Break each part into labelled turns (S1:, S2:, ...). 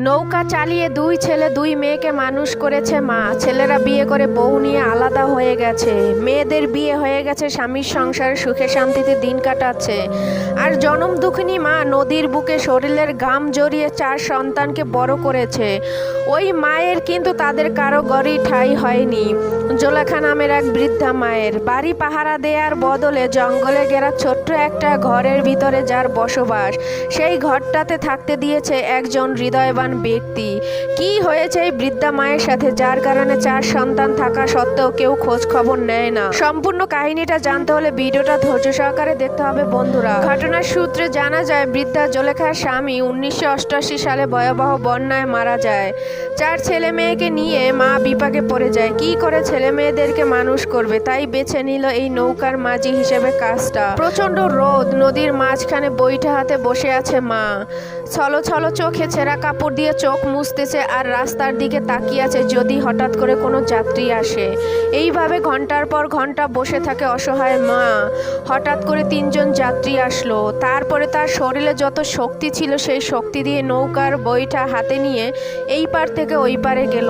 S1: নৌকা চালিয়ে দুই ছেলে দুই মেয়েকে মানুষ করেছে মা। ছেলেরা বিয়ে করে বউ নিয়ে আলাদা হয়ে গেছে। মেয়েদের বিয়ে হয়ে গেছে, স্বামীর সংসারে সুখে শান্তিতে দিন কাটাচ্ছে। আর জনম দুঃখিনী মা নদীর বুকে শরীরের গাম জড়িয়ে চার সন্তানকে বড় করেছে। ওই মায়ের কিন্তু তাদের কারও গড়ি ঠাই হয়নি। জোলাখা নামের এক বৃদ্ধা মায়ের। বাড়ি পাহারা দেওয়ার বদলে জঙ্গলে ঘেরা ছোট্ট একটা ঘরের ভিতরে যার বসবাস। সেই ঘরটাতে থাকতে দিয়েছে একজন হৃদয়বান ব্যক্তি। কি হয়েছে এই বৃদ্ধা মায়ের সাথে, যার কারণে চার সন্তান থাকা সত্ত্বেও কেউ খোঁজ খবর নেয় না? সম্পূর্ণ কাহিনীটা জানতে হলে ভিডিওটা ধৈর্য সহকারে দেখতে হবে বন্ধুরা। ঘটনার সূত্রে জানা যায়, বৃদ্ধা জোলেখার স্বামী উনিশশো অষ্টআশি সালে ভয়াবহ বন্যায় মারা যায়। চার ছেলে মেয়েকে নিয়ে মা বিপাকে পড়ে যায়। কি করে ছেলে মেয়েদেরকে মানুষ করবে? তাই বেছে নিল এই নৌকার মাঝি হিসেবে কাজটা। প্রচণ্ড রোদ, নদীর মাঝখানে বইটা হাতে বসে আছে মা। ছলো ছলো চোখে ছেঁড়া কাপড় দিয়ে চোখ মুছতেছে আর রাস্তার দিকে তাকিয়ে আছে যদি হঠাৎ করে কোনো যাত্রী আসে। এইভাবে ঘণ্টার পর ঘণ্টা বসে থাকে অসহায় মা। হঠাৎ করে তিনজন যাত্রী আসলো। তারপরে তার শরীরে যত শক্তি ছিল সেই শক্তি দিয়ে নৌকার বইটা হাতে নিয়ে এই পার থেকে ওই পারে গেল।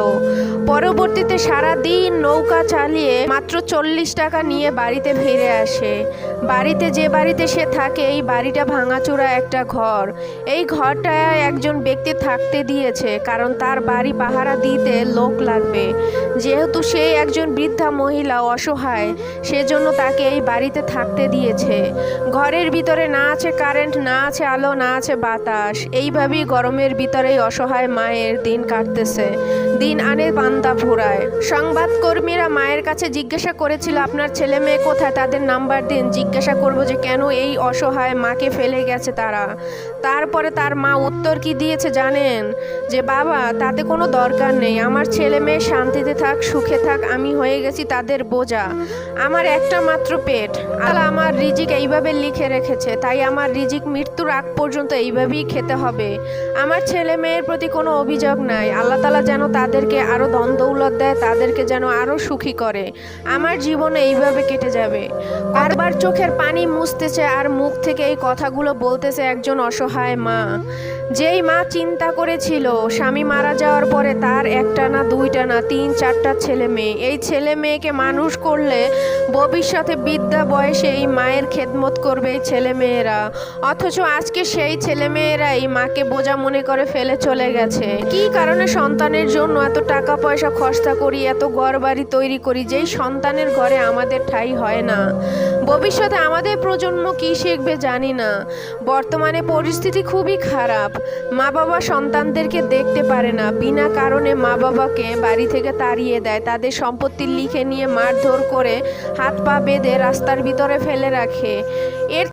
S1: পরবর্তীতে সারা দিন নৌকা চালিয়ে মাত্র চল্লিশ টাকা নিয়ে বাড়িতে ফিরে আসে। বাড়িতে যে বাড়িতে সে থাকে, এই বাড়িটা ভাঙাচোরা একটা ঘর। এই ঘরটায় একজন ব্যক্তি থাকতে দিয়েছে, কারণ তার বাড়ি পাহারা দিতে লোক লাগবে। যেহেতু সে একজন বৃদ্ধা মহিলা, অসহায়, সেজন্য তাকে এই বাড়িতে থাকতে দিয়েছে। ঘরের ভিতরে না আছে কারেন্ট, না আছে আলো, না আছে বাতাস। এইভাবেই গরমের ভিতরেই অসহায় মায়ের দিন কাটতেছে। দিন আনে পান্তা ফুরায়। সংবাদকর্মীরা মায়ের কাছে জিজ্ঞাসা করেছিল, আপনার ছেলে মেয়ে কোথায়? তাদের নাম্বার দিন। জিজ্ঞাসা করব যে কেন এই অসহায় মাকে ফেলে গেছে তারা? তারপরে তার মা উত্তর কি দিয়েছে জানেন? যে, বাবা, তাতে কোনো দরকার নেই। আমার ছেলে মেয়ে শান্তিতে থাক, সুখে থাক, আমি হয়ে গেছি তাদের বোঝা। আমার একটা মাত্র পেট। আল্লাহ আমার রিজিক এইভাবে লিখে রেখেছে। তাই আমার রিজিক মৃত্যুর আগ পর্যন্ত এইভাবেই খেতে হবে। আমার ছেলে মেয়ের প্রতি কোনো অভিযোগ নাই। আল্লাহ তালা যেন তাদেরকে আরও ধন দৌলত দেয়, তাদেরকে যেন আরও সুখী করে। আমার জীবনে এইভাবে কেটে যাবে। বারবার চোখের পানি মুছতেছে আর মুখ থেকে এই কথাগুলো বলতেছে একজন অসহায় মা। যেই মা চিন্তা করেছিল, স্বামী মারা যাওয়ার পরে তার একটা না দুইটা না তিন চারটা ছেলে মেয়ে। এই ছেলে মেয়েকে মানুষ করলে ভবিষ্যতে বিদ্যা বয়সে এই মায়ের খেদমত করবে এই ছেলে মেয়েরা। অথচ আজকে সেই ছেলে মেয়েরা এই মাকে বোঝা মনে করে ফেলে চলে গেছে। কি কারণে সন্তানের জন্য এত টাকা পয়সা খরচা করি, এত ঘর বাড়ি তৈরি করি, যেই সন্তানের ঘরে আমাদের ঠাই হয় না? ভবিষ্যতে আমাদের প্রজন্ম কি শিখবে জানি না। বর্তমানে পরিস্থিতি খুবই খারাপ। মা বাবা সন্তানদেরকে দেখতে পারে না। বিনা কারণে মা বাবাকে বাড়ি থেকে তাড়িয়ে দেয়। তাদের সম্পত্তি লিখে নিয়ে মারধর করে হাত পা বেঁধে রাস্তার ভিতরে ফেলে রাখে। এর